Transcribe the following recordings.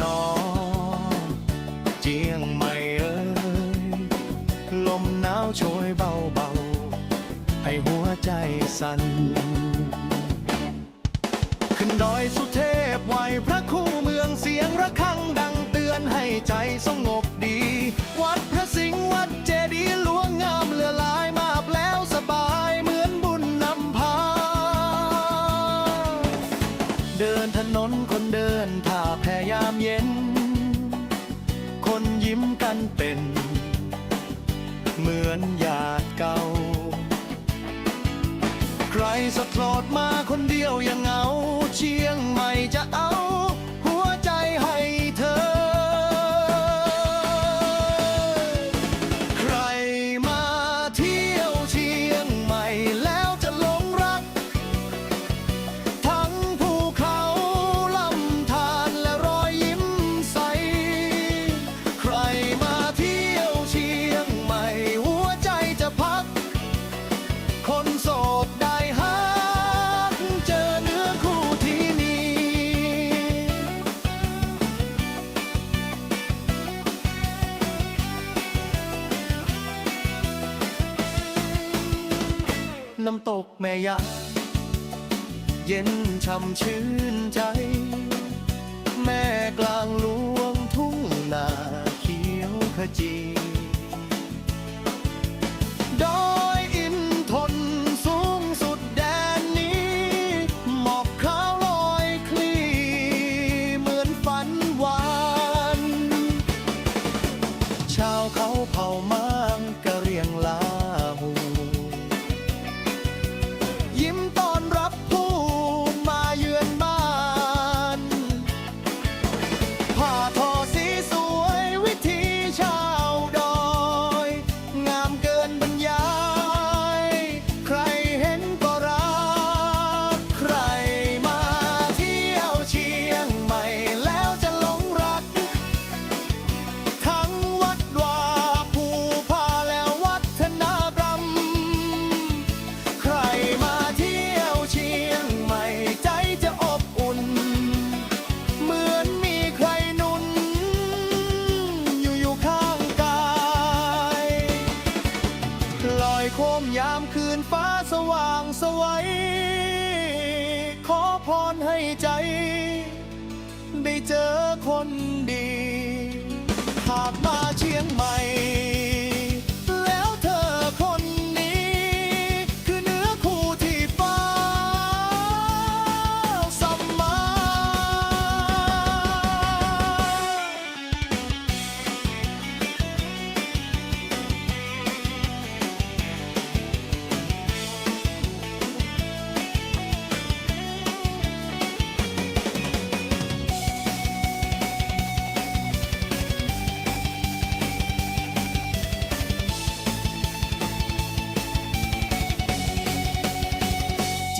นอมเจียงใหม่เอ้ยลมหนาวโชยเบาๆ ให้หัวใจสั่น ขึ้นดอยสุเทพไหวพระคู่เมืองเสียงระฆังดังเตือนให้ใจสงบ เดินถนนคนเดินผ่าแพยามเย็น คนยิ้มกันเป็น เหมือนหยาดเก่า ใครสะกโลดมาคนเดียวยังเหงาเชีย น้ำตกแม่ยะ เย็นช่ำชื่นใจ แม่กลางหลวงทุ่งนาเขียวขจี สว่างสวัย ขอพรให้ใจ ได้เจอคนดี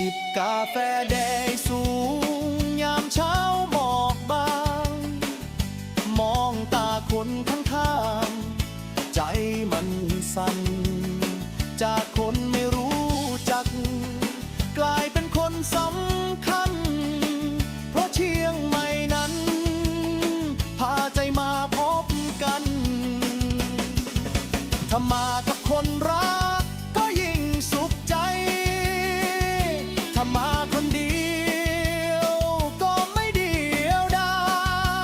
ิบกาแฟแดงสูง ยามเช้าหมอกบาง มองตาคนทั้งทางใจมันสั่น จากคนไม่รู้จัก กลายเป็นคนสำ